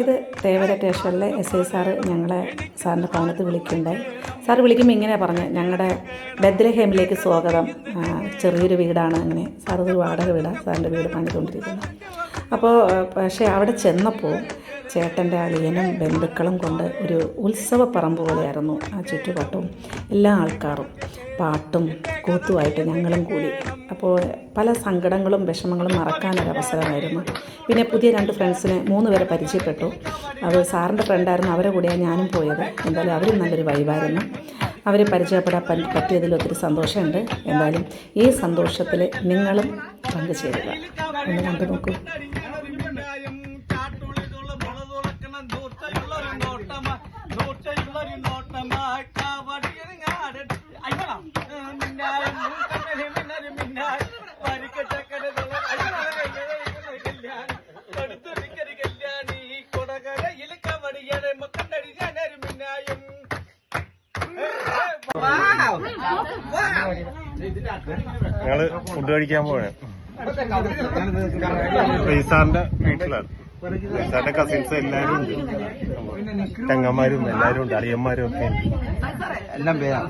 ഇത് തേവര സ്റ്റേഷനിലെ S I sir ഞങ്ങളെ സാറിന്റെ ഭവനത്ത് വിളിക്കുന്നുണ്ടായി സാർ വിളിക്കുമ്പോൾ ഇങ്ങനെ പറഞ്ഞ് ഞങ്ങളുടെ ബദ്ലഹേമിലേക്ക് സ്വാഗതം. ചെറിയൊരു വീടാണ് അങ്ങനെ. സാർ ഒരു വാടക വീടാണ് സാറിന്റെ വീട് പണിതുകൊണ്ടിരിക്കുന്നത് അപ്പോൾ പക്ഷേ അവിടെ ചെന്നപ്പോൾ ചേട്ടന്റെ അളിയനും ബന്ധുക്കളും കൊണ്ട് ഒരു ഉത്സവപ്പറമ്പ് പോലെയായിരുന്നു ആ ചുറ്റുപാട്ടും എല്ലാ ആൾക്കാരും. പാട്ടും കൂത്തുമായിട്ട് ഞങ്ങളും കൂടി. അപ്പോൾ പല സങ്കടങ്ങളും വിഷമങ്ങളും മറക്കാനൊരു അവസരമായിരുന്നു പിന്നെ പുതിയ രണ്ട് ഫ്രണ്ട്സിനെ മൂന്ന് പേരെ പരിചയപ്പെട്ടു. അത് സാറിന്റെ ഫ്രണ്ടായിരുന്നു അവരെ കൂടെയാണ് ഞാനും പോയത്. എന്തായാലും അവരും നല്ലൊരു വൈബായിരുന്നു. അവരെ പരിചയപ്പെടാൻ പറ്റിയതിൽ ഒത്തിരി സന്തോഷമുണ്ട്. എന്തായാലും ഈ സന്തോഷത്തിൽ നിങ്ങളും പങ്കുചേരുക. ഒന്ന് കണ്ടു നോക്കൂ. നോട്ടമാ ഞങ്ങൾ ഫുഡ് കഴിക്കാൻ പോവാണ്. ഫൈസാറിന്റെ വീട്ടിലാണ്. ഫൈസാറിന്റെ കസിൻസ് എല്ലാരും ഉണ്ട്. ചങ്ങന്മാരും എല്ലാരും ഉണ്ട് അളിയന്മാരും ഒക്കെ ഉണ്ട്. എല്ലാം പേരാ.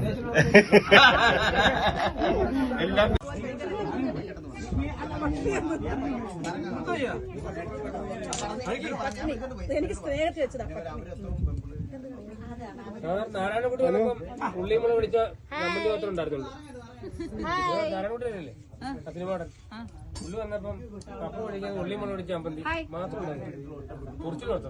നാരായണക്കുട്ടി വന്നപ്പം ചമ്മന്തി മാത്രം ഉണ്ടായിരുന്നുള്ളൂ. നാരായണക്കുട്ടിയല്ലേ വന്നപ്പം കപ്പ വിളിച്ച മാത്രം ഉണ്ടായിരുന്നു. കുറിച്ചു കൊടുത്തു?